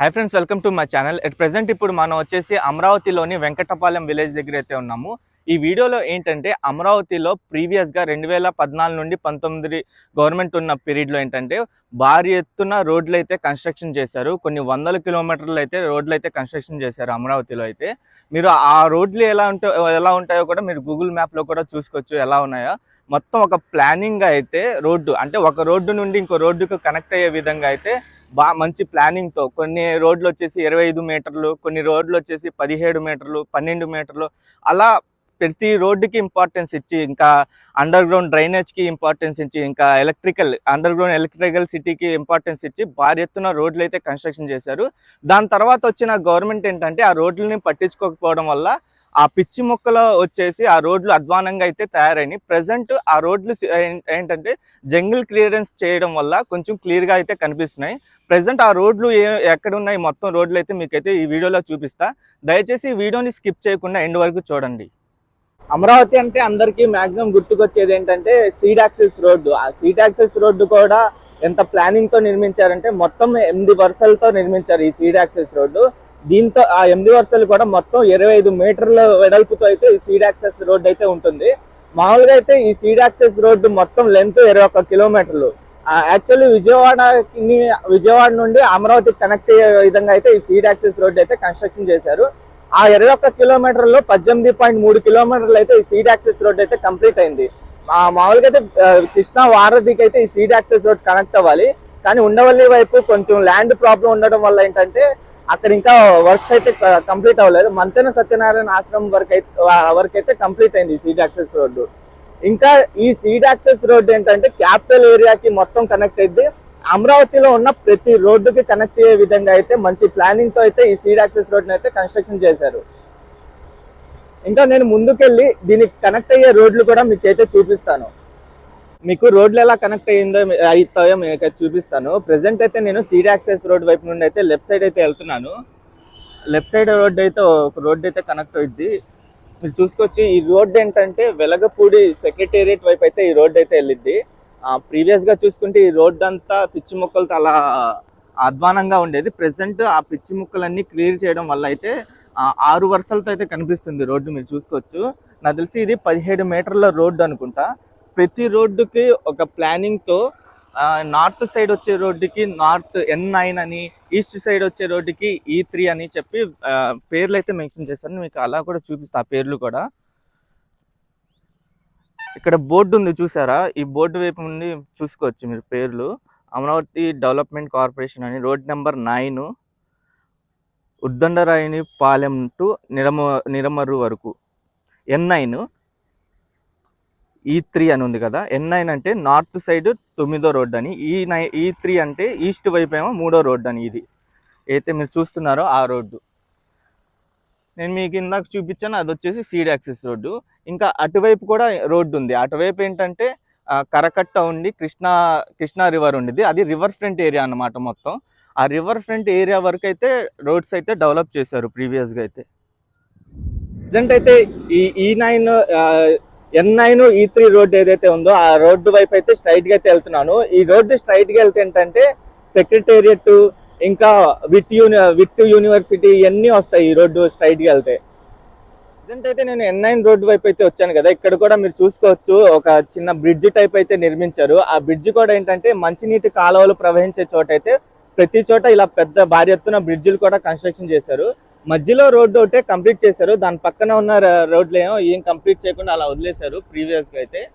Hi friends welcome to my channel at present ఇప్పుడు మనం వచ్చేసి అమరావతిలోని వెంకటపాలెం విలేజ్ దగ్గర అయితే ఉన్నాము. ఈ వీడియోలో ఏంటంటే అమరావతిలో ప్రీవియస్గా రెండు వేల పద్నాలుగు నుండి పంతొమ్మిది గవర్నమెంట్ ఉన్న పీరియడ్లో ఏంటంటే భారీ ఎత్తున రోడ్లు అయితే కన్స్ట్రక్షన్ చేశారు. కొన్ని వందల కిలోమీటర్లు అయితే రోడ్లు అయితే కన్స్ట్రక్షన్ చేశారు అమరావతిలో అయితే. మీరు ఆ రోడ్లు ఎలా ఉంటాయో ఎలా ఉంటాయో కూడా మీరు గూగుల్ మ్యాప్లో కూడా చూసుకోవచ్చు ఎలా ఉన్నాయో. మొత్తం ఒక ప్లానింగ్గా అయితే రోడ్డు అంటే ఒక రోడ్డు నుండి ఇంకో రోడ్డుకు కనెక్ట్ అయ్యే విధంగా అయితే బాగా మంచి ప్లానింగ్తో కొన్ని రోడ్లు వచ్చేసి ఇరవై ఐదు మీటర్లు కొన్ని రోడ్లు వచ్చేసి పదిహేడు మీటర్లు పన్నెండు మీటర్లు. అలా ప్రతి రోడ్డుకి ఇంపార్టెన్స్ ఇచ్చి ఇంకా అండర్ గ్రౌండ్ డ్రైనేజ్కి ఇంపార్టెన్స్ ఇచ్చి ఇంకా ఎలక్ట్రికల్ అండర్ గ్రౌండ్ ఎలక్ట్రికల్ సిటీకి ఇంపార్టెన్స్ ఇచ్చి భారీ ఎత్తున రోడ్లు అయితే కన్స్ట్రక్షన్ చేశారు. దాని తర్వాత వచ్చిన గవర్నమెంట్ ఏంటంటే ఆ రోడ్లని పట్టించుకోకపోవడం వల్ల ఆ పిచ్చి మొక్కలు వచ్చేసి ఆ రోడ్లు అధ్వానంగా అయితే తయారైనాయి. ప్రజెంట్ ఆ రోడ్లు ఏంటంటే జంగిల్ క్లియరెన్స్ చేయడం వల్ల కొంచెం క్లియర్గా అయితే కనిపిస్తున్నాయి. ప్రజెంట్ ఆ రోడ్లు ఎక్కడ ఉన్నాయి మొత్తం రోడ్లు అయితే మీకైతే ఈ వీడియోలో చూపిస్తా. దయచేసి ఈ వీడియోని స్కిప్ చేయకుండా ఎండ్ వరకు చూడండి. అమరావతి అంటే అందరికీ మాక్సిమం గుర్తుకొచ్చేది ఏంటంటే సీడ్ యాక్సెస్ రోడ్డు. ఆ సీడ్ యాక్సెస్ రోడ్డు కూడా ఎంత ప్లానింగ్తో నిర్మించారంటే మొత్తం ఎనిమిది వరుసలతో నిర్మించారు ఈ సీడ్ యాక్సెస్ రోడ్డు. దీంతో ఆ ఎనిమిది వరుసలు కూడా మొత్తం ఇరవై ఐదు మీటర్ల వెడల్పుతో అయితే ఈ సీడ్ యాక్సెస్ రోడ్డు అయితే ఉంటుంది. మామూలుగా అయితే ఈ సీడ్ యాక్సెస్ రోడ్డు మొత్తం లెంత్ ఇరవై ఒక్క కిలోమీటర్లు. యాక్చువల్లీ విజయవాడని విజయవాడ నుండి అమరావతి కనెక్ట్ అయ్యే విధంగా అయితే ఈ సీడ్ యాక్సెస్ రోడ్డు అయితే కన్స్ట్రక్షన్ చేశారు. ఆ ఇరవై ఒక్క కిలోమీటర్లో పద్దెనిమిది పాయింట్ మూడు కిలోమీటర్లు అయితే ఈ సీడ్ యాక్సెస్ రోడ్ అయితే కంప్లీట్ అయింది. మామూలుగా అయితే కృష్ణా వారధికి అయితే ఈ సీడ్ యాక్సెస్ రోడ్ కనెక్ట్ అవ్వాలి. కానీ ఉండవల్లి వైపు కొంచెం ల్యాండ్ ప్రాబ్లం ఉండడం వల్ల ఏంటంటే అక్కడ ఇంకా వర్క్స్ అయితే కంప్లీట్ అవ్వలేదు. మంతెన సత్యనారాయణ ఆశ్రమం వరకు అయితే వరకు అయితే కంప్లీట్ అయింది ఈ సీడ్ యాక్సెస్ రోడ్డు. ఇంకా ఈ సీడ్ యాక్సెస్ రోడ్ ఏంటంటే క్యాపిటల్ ఏరియాకి మొత్తం కనెక్ట్ అయింది అమరావతిలో ఉన్న ప్రతి రోడ్డుకి కనెక్ట్ అయ్యే విధంగా అయితే మంచి ప్లానింగ్తో అయితే ఈ సీడ్ యాక్సెస్ రోడ్ అయితే కన్స్ట్రక్షన్ చేశారు. ఇంకా నేను ముందుకెళ్ళి దీనికి కనెక్ట్ అయ్యే రోడ్లు కూడా మీకు అయితే చూపిస్తాను. మీకు రోడ్లు ఎలా కనెక్ట్ అయ్యిందో అవుతాయో మీకు అయితే చూపిస్తాను. ప్రెసెంట్ అయితే నేను సీడ్ యాక్సెస్ రోడ్ వైపు నుండి అయితే లెఫ్ట్ సైడ్ అయితే వెళ్తున్నాను. లెఫ్ట్ సైడ్ రోడ్ అయితే ఒక రోడ్ అయితే కనెక్ట్ అవుద్ది మీరు చూసుకోవచ్చు ఈ రోడ్ ఏంటంటే వెలగపూడి సెక్రటేరియట్ వైపు అయితే ఈ రోడ్ అయితే వెళ్ళిద్ది. ప్రీవియస్గా చూసుకుంటే ఈ రోడ్ అంతా పిచ్చి మొక్కలతో అలా అధ్వానంగా ఉండేది. ప్రెసెంట్ ఆ పిచ్చి ముక్కలన్నీ క్లియర్ చేయడం వల్ల అయితే ఆరు వరుసలతో అయితే కనిపిస్తుంది రోడ్డు మీరు చూసుకోవచ్చు. నాకు తెలిసి ఇది పదిహేడు మీటర్ల రోడ్డు అనుకుంటా. ప్రతి రోడ్డుకి ఒక ప్లానింగ్తో నార్త్ సైడ్ వచ్చే రోడ్డుకి నార్త్ ఎన్ నైన్ అని ఈస్ట్ సైడ్ వచ్చే రోడ్డుకి e ఈ త్రీ అని చెప్పి పేర్లు అయితే మెన్షన్ చేశాను. మీకు అలా కూడా చూపిస్తా ఆ పేర్లు కూడా. ఇక్కడ బోర్డు ఉంది చూసారా? ఈ బోర్డు వైపు నుండి చూసుకోవచ్చు మీరు పేర్లు. అమరావతి డెవలప్మెంట్ కార్పొరేషన్ అని రోడ్ నెంబర్ నైన్ ఉద్దండరాయిని పాలెం టు నిరమ నిరమర్రు వరకు. N nine E E three అని ఉంది కదా ఎన్ నైన్ అంటే నార్త్ సైడ్ తొమ్మిదో రోడ్ అని. ఈ నై ఈ త్రీ అంటే ఈస్ట్ వైపు ఏమో మూడో రోడ్ అని ఇది. అయితే మీరు చూస్తున్నారో ఆ రోడ్డు నేను మీకు ఇందాక చూపించాను అది వచ్చేసి సీడ్ యాక్సెస్ రోడ్డు ఇంకా అటువైపు కూడా రోడ్డు ఉంది. అటువైపు ఏంటంటే కరకట్ట ఉండి కృష్ణా కృష్ణా రివర్ ఉండేది. అది రివర్ ఫ్రంట్ ఏరియా అన్నమాట మొత్తం. ఆ రివర్ ఫ్రంట్ ఏరియా వరకు అయితే రోడ్స్ అయితే డెవలప్ చేశారు ప్రీవియస్గా అయితే. ప్రజెంట్ అయితే ఈ e E nine N nine E three road ఏదైతే ఉందో ఆ రోడ్డు వైపు అయితే స్ట్రైట్గా అయితే వెళ్తున్నాను. ఈ రోడ్డు స్ట్రైట్గా వెళ్తే ఏంటంటే సెక్రటేరియట్ ఇంకా విట్ యూని విట్ యూనివర్సిటీ ఇవన్నీ వస్తాయి ఈ రోడ్డు స్ట్రైట్గా వెళ్తే. ప్రజెంట్ అయితే నేను ఎన్ నైన్ రోడ్డు వైపు అయితే వచ్చాను కదా ఇక్కడ కూడా మీరు చూసుకోవచ్చు ఒక చిన్న బ్రిడ్జ్ టైప్ అయితే నిర్మించారు. ఆ బ్రిడ్జ్ కూడా ఏంటంటే మంచినీటి కాలువలు ప్రవహించే చోట అయితే ప్రతి చోట ఇలా పెద్ద భారీ ఎత్తున బ్రిడ్జిలు కూడా కన్స్ట్రక్షన్ చేశారు. మధ్యలో రోడ్డు ఒకటే కంప్లీట్ చేశారు. దాని పక్కన ఉన్న రోడ్లు ఏమో ఏం కంప్లీట్ చేయకుండా అలా వదిలేశారు ప్రీవియస్గా అయితే.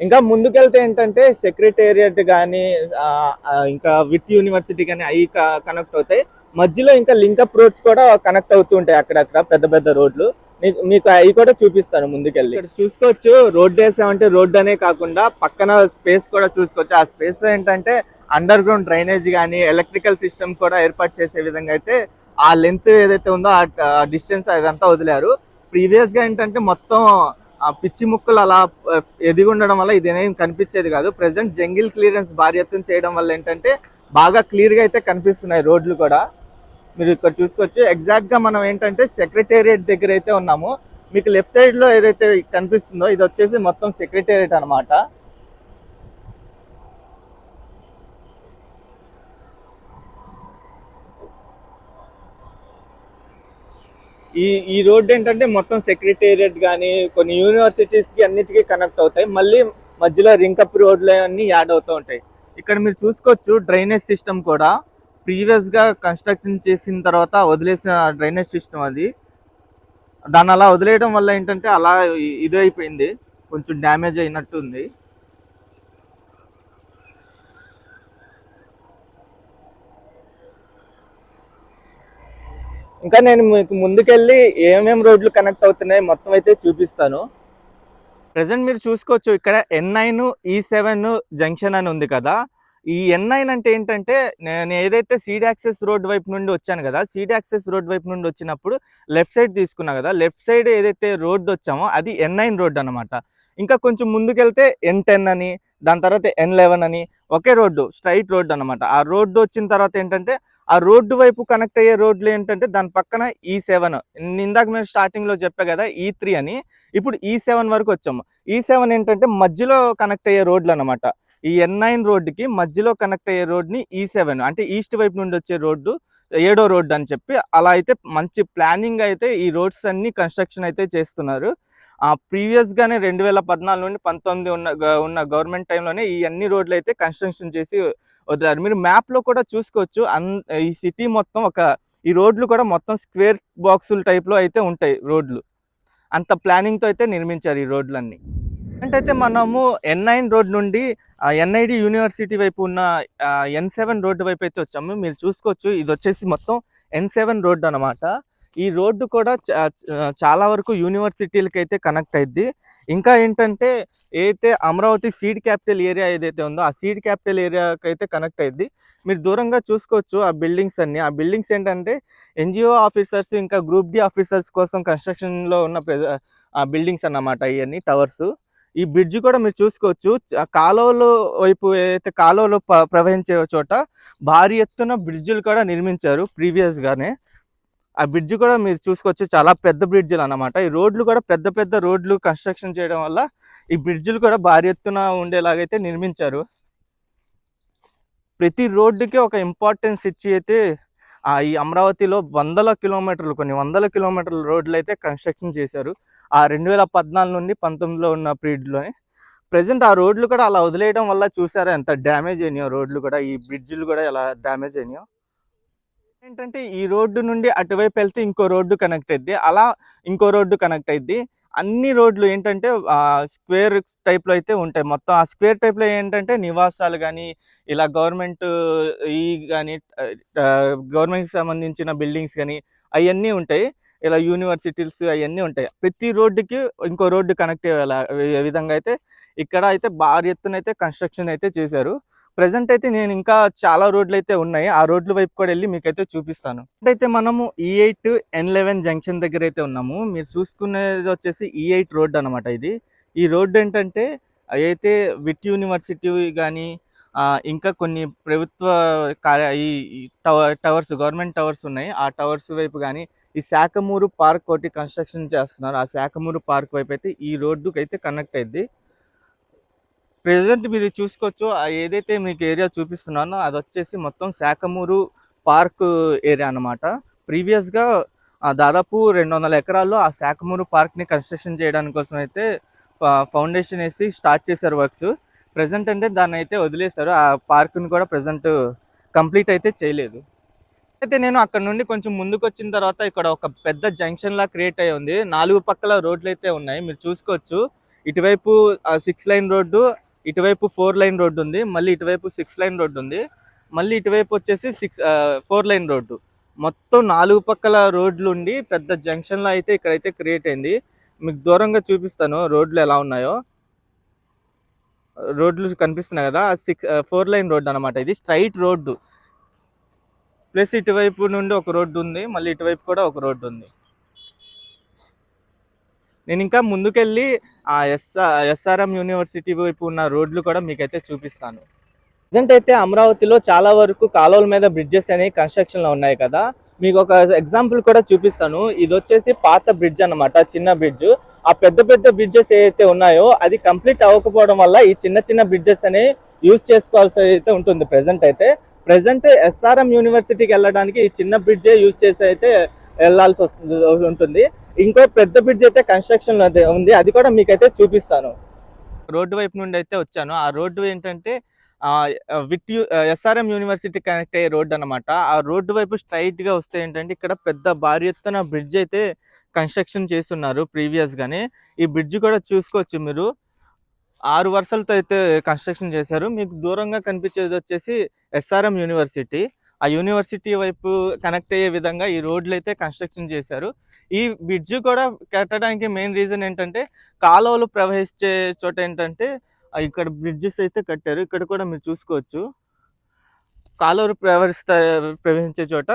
ఇంకా ముందుకెళ్తే ఏంటంటే సెక్రటేరియట్ కానీ ఇంకా విట్ యూనివర్సిటీ కానీ అవి కనెక్ట్ అవుతాయి. మధ్యలో ఇంకా లింకప్ రోడ్స్ కూడా కనెక్ట్ అవుతూ ఉంటాయి అక్కడక్కడ పెద్ద పెద్ద రోడ్లు. మీకు- మీకు అవి కూడా చూపిస్తాను ముందుకెళ్ళి. ఇక్కడ చూసుకోవచ్చు. రోడ్డు వేసామంటే రోడ్డు అనే కాకుండా పక్కన స్పేస్ కూడా చూసుకోవచ్చు. ఆ స్పేస్ ఏంటంటే అండర్ గ్రౌండ్ డ్రైనేజ్ కానీ ఎలక్ట్రికల్ సిస్టమ్ కూడా ఏర్పాటు చేసే విధంగా అయితే ఆ లెంత్ ఏదైతే ఉందో ఆ డిస్టెన్స్ అదంతా వదిలారు. ప్రీవియస్గా ఏంటంటే మొత్తం పిచ్చి ముక్కలు అలా ఎదిగుండడం ఎదిగి ఉండడం వల్ల ఇదేం కనిపించేది కాదు. ప్రెసెంట్ జంగిల్ క్లియరెన్స్ భారీ ఎత్తున చేయడం వల్ల ఏంటంటే బాగా క్లియర్గా అయితే కనిపిస్తున్నాయి రోడ్లు కూడా. మీరు ఇక్కడ చూసుకోవచ్చు. ఎగ్జాక్ట్గా మనం ఏంటంటే సెక్రటేరియట్ దగ్గర అయితే ఉన్నాము. మీకు లెఫ్ట్ సైడ్లో ఏదైతే కనిపిస్తుందో ఇది వచ్చేసి మొత్తం సెక్రటేరియట్ అన్నమాట. ఈ ఈ రోడ్డు ఏంటంటే మొత్తం సెక్రటేరియట్ కానీ కొన్ని యూనివర్సిటీస్కి అన్నిటికీ కనెక్ట్ అవుతాయి. మళ్ళీ మధ్యలో రింకప్ రోడ్లు అన్నీ యాడ్ అవుతూ ఉంటాయి. ఇక్కడ మీరు చూసుకోవచ్చు డ్రైనేజ్ సిస్టమ్ కూడా. ప్రీవియస్గా కన్స్ట్రక్షన్ చేసిన తర్వాత వదిలేసిన డ్రైనేజ్ సిస్టమ్ అది. దాన్ని అలా వదిలేయడం వల్ల ఏంటంటే అలా ఇదైపోయింది. ఇది అయిపోయింది కొంచెం డ్యామేజ్ అయినట్టు ఉంది ఇంకా నేను మీకు ముందుకెళ్ళి ఏమేమి రోడ్లు కనెక్ట్ అవుతున్నాయి మొత్తం అయితే చూపిస్తాను. ప్రజెంట్ మీరు చూసుకోవచ్చు ఇక్కడ N nine E seven junction అని ఉంది కదా. ఈ ఎన్ నైన్ అంటే ఏంటంటే నేను ఏదైతే సీడ్ యాక్సెస్ రోడ్ వైపు నుండి వచ్చాను కదా సీడ్ యాక్సెస్ రోడ్ వైపు నుండి వచ్చినప్పుడు లెఫ్ట్ సైడ్ తీసుకున్నా కదా లెఫ్ట్ సైడ్ ఏదైతే రోడ్ వచ్చామో అది ఎన్ నైన్ రోడ్ అనమాట ఇంకా కొంచెం ముందుకెళ్తే ఎన్ టెన్ అని దాని తర్వాత ఎన్ లెవెన్ అని ఒకే రోడ్డు స్ట్రైట్ రోడ్ అనమాట ఆ రోడ్డు వచ్చిన తర్వాత ఏంటంటే ఆ రోడ్డు వైపు కనెక్ట్ అయ్యే రోడ్లు ఏంటంటే దాని పక్కన e ఈ సెవెన్ ఇందాక మేము స్టార్టింగ్లో చెప్పా కదా e ఈ త్రీ అని. ఇప్పుడు e ఈ సెవెన్ వరకు వచ్చాము. ఈ సెవెన్ ఏంటంటే మధ్యలో కనెక్ట్ అయ్యే రోడ్లు అనమాట ఈ ఎన్ నైన్ రోడ్డుకి మధ్యలో కనెక్ట్ అయ్యే రోడ్ని ఈ సెవెన్ అంటే ఈస్ట్ వైపు నుండి వచ్చే రోడ్డు ఏడో రోడ్డు అని చెప్పి అలా అయితే మంచి ప్లానింగ్ అయితే ఈ రోడ్స్ అన్ని కన్స్ట్రక్షన్ అయితే చేస్తున్నారు. ఆ ప్రీవియస్గానే రెండు వేల పద్నాలుగు నుండి పంతొమ్మిది ఉన్న ఉన్న గవర్నమెంట్ టైంలోనే ఈ అన్ని రోడ్లు అయితే కన్స్ట్రక్షన్ చేసి వదిలారు. మీరు మ్యాప్లో కూడా చూసుకోవచ్చు. అన్ ఈ సిటీ మొత్తం ఒక ఈ రోడ్లు కూడా మొత్తం స్క్వేర్ బాక్సుల టైప్లో అయితే ఉంటాయి రోడ్లు. అంత ప్లానింగ్తో అయితే నిర్మించారు ఈ రోడ్లన్నీ. అంటే మనము ఎన్ నైన్ రోడ్ నుండి ఎన్ఐడి యూనివర్సిటీ వైపు ఉన్న ఎన్ సెవెన్ రోడ్డు వైపు అయితే వచ్చాము. మీరు చూసుకోవచ్చు. ఇది వచ్చేసి మొత్తం ఎన్ సెవెన్ రోడ్డు అనమాట ఈ రోడ్డు కూడా చాలా వరకు యూనివర్సిటీలకి అయితే కనెక్ట్ అయింది ఇంకా ఏంటంటే ఏదైతే అమరావతి సీడ్ క్యాపిటల్ ఏరియా ఏదైతే ఉందో ఆ సీడ్ క్యాపిటల్ ఏరియాకి అయితే కనెక్ట్ అయింది మీరు దూరంగా చూసుకోవచ్చు ఆ బిల్డింగ్స్ అన్ని. ఆ బిల్డింగ్స్ ఏంటంటే ఎన్జిఓ ఆఫీసర్స్ ఇంకా గ్రూప్ డి ఆఫీసర్స్ కోసం కన్స్ట్రక్షన్లో ఉన్న ఆ బిల్డింగ్స్ అన్నమాట ఇవన్నీ టవర్స్. ఈ బ్రిడ్జ్ కూడా మీరు చూసుకోవచ్చు. కాలువలు వైపు ఏదైతే కాలువలు ప్రవహించే చోట భారీ ఎత్తున బ్రిడ్జిలు కూడా నిర్మించారు ప్రీవియస్గానే. ఆ బ్రిడ్జ్ కూడా మీరు చూసుకోవచ్చు. చాలా పెద్ద బ్రిడ్జిలు అన్నమాట. ఈ రోడ్లు కూడా పెద్ద పెద్ద రోడ్లు కన్స్ట్రక్షన్ చేయడం వల్ల ఈ బ్రిడ్జ్లు కూడా భారీ ఎత్తున ఉండేలాగైతే నిర్మించారు. ప్రతి రోడ్డుకి ఒక ఇంపార్టెన్స్ ఇచ్చి అయితే ఈ అమరావతిలో వందల కిలోమీటర్లు కొన్ని వందల కిలోమీటర్ల రోడ్లు అయితే కన్స్ట్రక్షన్ చేశారు. ఆ రెండు వేల పద్నాలుగు నుండి పంతొమ్మిదిలో ఉన్న పీరియడ్లోనే ప్రజెంట్ ఆ రోడ్లు కూడా అలా వదిలేయడం వల్ల చూసారా ఎంత డ్యామేజ్ అయినాయో రోడ్లు కూడా. ఈ బ్రిడ్జ్లు కూడా ఎలా డ్యామేజ్ అయినాయో. ఏంటంటే ఈ రోడ్డు నుండి అటువైపు వెళ్తే ఇంకో రోడ్డు కనెక్ట్ అయింది అలా ఇంకో రోడ్డు కనెక్ట్ అయింది అన్ని రోడ్లు ఏంటంటే స్క్వేర్ టైప్లో అయితే ఉంటాయి. మొత్తం ఆ స్క్వేర్ టైప్లో ఏంటంటే నివాసాలు కానీ ఇలా గవర్నమెంట్ ఈ కానీ గవర్నమెంట్కి సంబంధించిన బిల్డింగ్స్ కానీ అవన్నీ ఉంటాయి. ఇలా యూనివర్సిటీస్ అవన్నీ ఉంటాయి. ప్రతి రోడ్డుకి ఇంకో రోడ్డు కనెక్ట్ అయ్యే విధంగా అయితే ఇక్కడ అయితే భారీ ఎత్తున అయితే కన్స్ట్రక్షన్ అయితే చేశారు. ప్రజెంట్ అయితే నేను ఇంకా చాలా రోడ్లు అయితే ఉన్నాయి. ఆ రోడ్ల వైపు కూడా వెళ్ళి మీకైతే చూపిస్తాను. అయితే మనము ఈ ఎయిట్ ఎన్ లెవెన్ జంక్షన్ దగ్గర అయితే ఉన్నాము. మీరు చూసుకునేది వచ్చేసి e ఈ ఎయిట్ రోడ్ అనమాట ఇది. ఈ రోడ్డు ఏంటంటే అయితే విట్ యూనివర్సిటీ కానీ ఇంకా కొన్ని ప్రభుత్వ కార్య ఈ టవర్ టవర్స్ గవర్నమెంట్ టవర్స్ ఉన్నాయి. ఆ టవర్స్ వైపు కానీ ఈ శాఖమూరు పార్క్ ఒకటి కన్స్ట్రక్షన్ చేస్తున్నారు. ఆ శాఖమూరు పార్క్ వైపు అయితే ఈ రోడ్డుకి అయితే కనెక్ట్ అయింది ప్రెసెంట్ మీరు చూసుకోవచ్చు ఏదైతే మీకు ఏరియా చూపిస్తున్నానో అది వచ్చేసి మొత్తం శాఖమూరు పార్క్ ఏరియా అనమాట ప్రీవియస్గా దాదాపు రెండు వందల ఎకరాల్లో ఆ శాఖమూరు పార్క్ని కన్స్ట్రక్షన్ చేయడానికి కోసం అయితే ఫౌండేషన్ వేసి స్టార్ట్ చేశారు వర్క్స్. ప్రజెంట్ అంటే దాన్ని అయితే వదిలేశారు ఆ పార్క్ని కూడా ప్రజెంట్ కంప్లీట్ అయితే చేయలేదు. అయితే నేను అక్కడ నుండి కొంచెం ముందుకు వచ్చిన తర్వాత ఇక్కడ ఒక పెద్ద జంక్షన్లా క్రియేట్ అయి ఉంది. నాలుగు పక్కల రోడ్లు అయితే ఉన్నాయి మీరు చూసుకోవచ్చు. ఇటువైపు సిక్స్ లైన్ రోడ్డు ఇటువైపు ఫోర్ లైన్ రోడ్డు ఉంది మళ్ళీ ఇటువైపు సిక్స్ లైన్ రోడ్డు ఉంది మళ్ళీ ఇటువైపు వచ్చేసి సిక్స్ ఫోర్ లైన్ రోడ్డు. మొత్తం నాలుగు పక్కల రోడ్లు ఉండి పెద్ద జంక్షన్లో అయితే ఇక్కడైతే క్రియేట్ అయింది. మీకు దూరంగా చూపిస్తాను రోడ్లు ఎలా ఉన్నాయో. రోడ్లు కనిపిస్తున్నాయి కదా సిక్స్ ఫోర్ లైన్ రోడ్డు అనమాట ఇది స్ట్రైట్ రోడ్డు. ప్లస్ ఇటువైపు నుండి ఒక రోడ్డు ఉంది మళ్ళీ ఇటువైపు కూడా ఒక రోడ్డు ఉంది. నేను ఇంకా ముందుకెళ్ళి ఆ ఎస్ఆర్ ఎస్ఆర్ఎం యూనివర్సిటీ వైపు ఉన్న రోడ్లు కూడా మీకైతే చూపిస్తాను. ప్రజెంట్ అయితే అమరావతిలో చాలా వరకు కాలువల మీద బ్రిడ్జెస్ అనేవి కన్స్ట్రక్షన్లో ఉన్నాయి కదా. మీకు ఒక ఎగ్జాంపుల్ కూడా చూపిస్తాను. ఇది వచ్చేసి పాత బ్రిడ్జ్ అనమాట చిన్న బ్రిడ్జ్ ఆ పెద్ద పెద్ద బ్రిడ్జెస్ ఏవైతే ఉన్నాయో అది కంప్లీట్ అవ్వకపోవడం వల్ల ఈ చిన్న చిన్న బ్రిడ్జెస్ అనేవి యూజ్ చేసుకోవాల్సి అయితే ఉంటుంది ప్రెసెంట్ అయితే. ప్రజెంట్ ఎస్ఆర్ఎం యూనివర్సిటీకి వెళ్ళడానికి ఈ చిన్న బ్రిడ్జే యూజ్ చేసి అయితే వెళ్ళాల్సి వస్తుంది ఉంటుంది. ఇంకో పెద్ద బ్రిడ్జ్ అయితే కన్స్ట్రక్షన్ ఉంది. అది కూడా మీకైతే చూపిస్తాను. రోడ్డు వైపు నుండి అయితే వచ్చాను. ఆ రోడ్డు ఏంటంటే విత్ ఎస్ఆర్ఎం యూనివర్సిటీ కనెక్ట్ అయ్యే రోడ్డు అనమాట ఆ రోడ్డు వైపు స్ట్రైట్గా వస్తే ఏంటంటే ఇక్కడ పెద్ద భారీ ఎత్తున బ్రిడ్జ్ అయితే కన్స్ట్రక్షన్ చేస్తున్నారు ప్రీవియస్గానే ఈ బ్రిడ్జ్ కూడా చూసుకోవచ్చు మీరు. ఆరు వరుసలతో అయితే కన్స్ట్రక్షన్ చేశారు. మీకు దూరంగా కనిపించేది వచ్చేసి ఎస్ఆర్ఎం యూనివర్సిటీ ఆ యూనివర్సిటీ వైపు కనెక్ట్ అయ్యే విధంగా ఈ రోడ్లు అయితే కన్స్ట్రక్షన్ చేశారు. ఈ బ్రిడ్జ్ కూడా కట్టడానికి మెయిన్ రీజన్ ఏంటంటే కాలువలు ప్రవహించే చోట ఏంటంటే ఇక్కడ బ్రిడ్జెస్ అయితే కట్టారు. ఇక్కడ కూడా మీరు చూసుకోవచ్చు. కాలువలు ప్రవహిస్తా ప్రవహించే చోట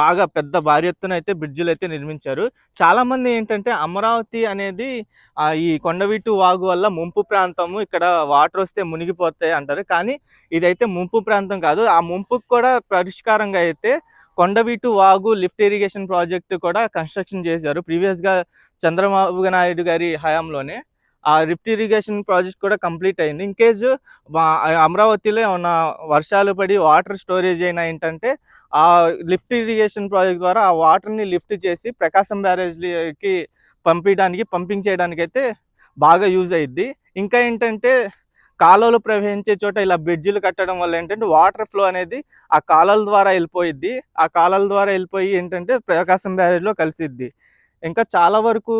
బాగా పెద్ద భారీ ఎత్తున అయితే బ్రిడ్జిలు అయితే నిర్మించారు. చాలామంది ఏంటంటే అమరావతి అనేది ఈ కొండవీటు వాగు వల్ల ముంపు ప్రాంతము ఇక్కడ వాటర్ వస్తే మునిగిపోతాయి అంటారు. కానీ ఇదైతే ముంపు ప్రాంతం కాదు. ఆ ముంపుకు కూడా పరిష్కారంగా అయితే Kondaveeti Vagu lift irrigation project కూడా కన్స్ట్రక్షన్ చేశారు. ప్రీవియస్గా చంద్రబాబు నాయుడు గారి హయాంలోనే. ఆ లిఫ్ట్ ఇరిగేషన్ ప్రాజెక్ట్ కూడా కంప్లీట్ అయింది. ఇన్ అమరావతిలో ఏమన్నా వర్షాలు పడి వాటర్ స్టోరేజ్ అయినా ఏంటంటే ఆ లిఫ్ట్ ఇరిగేషన్ ప్రాజెక్ట్ ద్వారా ఆ వాటర్ని లిఫ్ట్ చేసి ప్రకాశం బ్యారేజ్కి పంపించడానికి పంపింగ్ చేయడానికి అయితే బాగా యూజ్ అయ్యిద్ది ఇంకా ఏంటంటే కాలువలు ప్రవహించే చోట ఇలా బ్రిడ్జిలు కట్టడం వల్ల ఏంటంటే వాటర్ ఫ్లో అనేది ఆ కాలువల ద్వారా వెళ్ళిపోయిద్ది. ఆ కాలువల ద్వారా వెళ్ళిపోయి ఏంటంటే ప్రకాశం బ్యారేజ్లో కలిసిద్ది. ఇంకా చాలా వరకు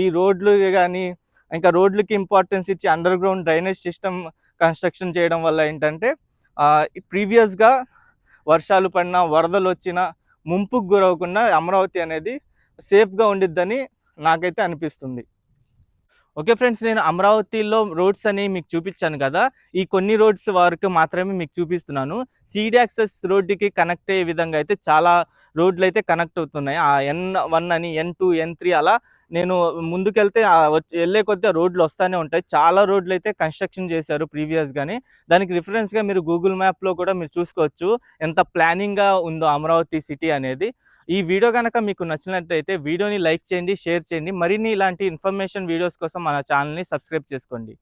ఈ రోడ్లు కానీ ఇంకా రోడ్లకి ఇంపార్టెన్స్ ఇచ్చి under ground drainage system construction చేయడం వల్ల ఏంటంటే ప్రీవియస్గా వర్షాలు పడినా వరదలు వచ్చినా ముంపుకు గురవకుండా అమరావతి అనేది సేఫ్గా ఉండిద్దని నాకైతే అనిపిస్తుంది. ఓకే ఫ్రెండ్స్ నేను అమరావతిలో రోడ్స్ అని మీకు చూపించాను కదా ఈ కొన్ని రోడ్స్ వరకు మాత్రమే మీకు చూపిస్తున్నాను. సీడీ యాక్సెస్ రోడ్డుకి కనెక్ట్ అయ్యే విధంగా అయితే చాలా రోడ్లు అయితే కనెక్ట్ అవుతున్నాయి. ఆ ఎన్ వన్ అని ఎన్ టూ ఎన్ త్రీ అలా నేను ముందుకెళ్తే వెళ్ళే కొద్ది రోడ్లు వస్తూనే ఉంటాయి. చాలా రోడ్లు అయితే కన్స్ట్రక్షన్ చేశారు ప్రీవియస్ గానీ. దానికి రిఫరెన్స్గా మీరు గూగుల్ మ్యాప్లో కూడా మీరు చూసుకోవచ్చు. ఎంత ప్లానింగ్గా ఉందో అమరావతి సిటీ అనేది. ఈ వీడియో కనుక మీకు నచ్చినట్లయితే వీడియోని లైక్ చేయండి షేర్ చేయండి. మరిన్ని ఇలాంటి ఇన్ఫర్మేషన్ వీడియోస్ కోసం మన ఛానల్ని సబ్స్క్రైబ్ చేసుకోండి.